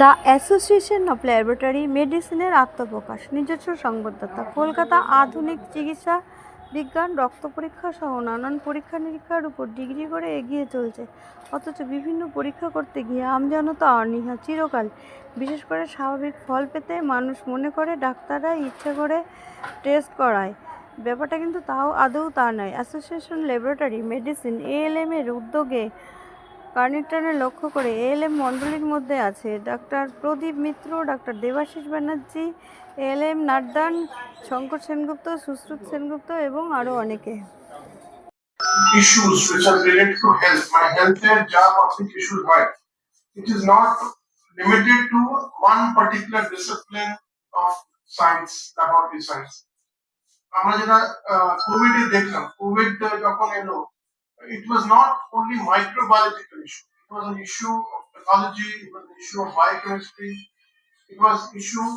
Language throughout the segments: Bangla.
দ্য অ্যাসোসিয়েশন অফ ল্যাবরেটরি মেডিসিনের আত্মপ্রকাশ। নিজস্ব সংবাদদাতা, কলকাতা আধুনিক চিকিৎসা বিজ্ঞান, রক্ত পরীক্ষা সহ নানান পরীক্ষা নিরীক্ষার উপর ডিগ্রি করে এগিয়ে চলছে। অথচ বিভিন্ন পরীক্ষা করতে গিয়ে আমজনতা অনীহা চিরকাল, বিশেষ করে স্বাভাবিক ফল পেতে মানুষ মনে করে ডাক্তাররা ইচ্ছে করে টেস্ট করায়। ব্যাপারটা কিন্তু তাও আদৌ তা নয়। অ্যাসোসিয়েশন ল্যাবরেটরি মেডিসিন এএলএম এর উদ্যোগে কার্নিকটনে লক্ষ্য করে এএলএম মণ্ডলীর মধ্যে আছে doctor Pradip Mitra doctor Debashis Banerjee ALM নাড্ডান Shankar Sengupta Sushruta Sengupta এবং আরও অনেকে issues which are related to health, my health and job toxic issues হয়. It is not limited to one particular discipline of science, laboratory science. আমরা যেটা কোভিড দেখলাম কোভিড যখন এলো it was not only microbiological issue it was an issue of pathology it was an issue of biochemistry it was issue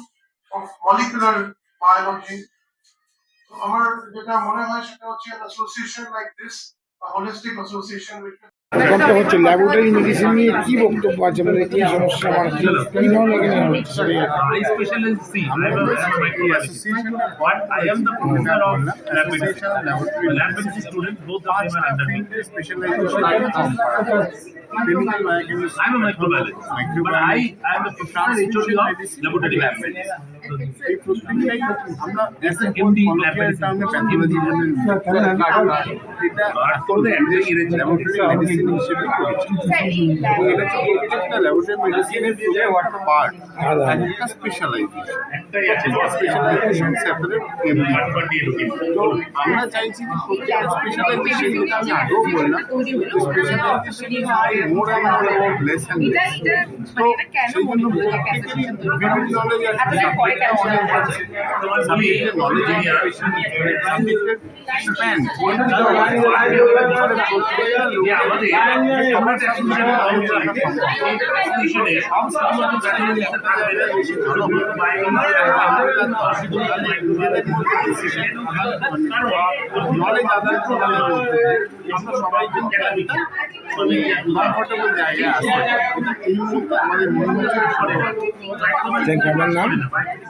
of molecular biology তো আমার যেটা মনে হয় সেটা হচ্ছে an association like this a holistic association which ব্যাপারটা হচ্ছে ল্যাবরেটরি মেডিসিন নিয়ে কি বক্তব্য আছে মানে কি সমস্যা আমার কি কি ধরনের I am a microbiologist. But I. I am the professor HOD of laboratory lab medicine. এই প্রত্যেকটাই আমরা As an MD lab medicine. Pathology এটা ল্যাবরেটরি মেডিসিন হিসেবে এটা ল্যাবরেটরি মেডিসিনের একটা পার্ট একটা specialisation specialisation separate MD But দিয়ে ঢুকি। তো আমরা চাইছি যে প্রত্যেকটা স্পেশালাইজেশন যেটা আমি আগেও বললাম specialisation more and more less and less তো সেই জন্য প্রত্যেকেরই বিভিন্ন নলেজ আছে নলেজ আদান প্রদানের মধ্যে আমরা সবাই কিন্তু একটা মানে কমফোর্টেবল জায়গায় আসতে এই মুহূর্তে আমাদের মনে হচ্ছে আমার নাম?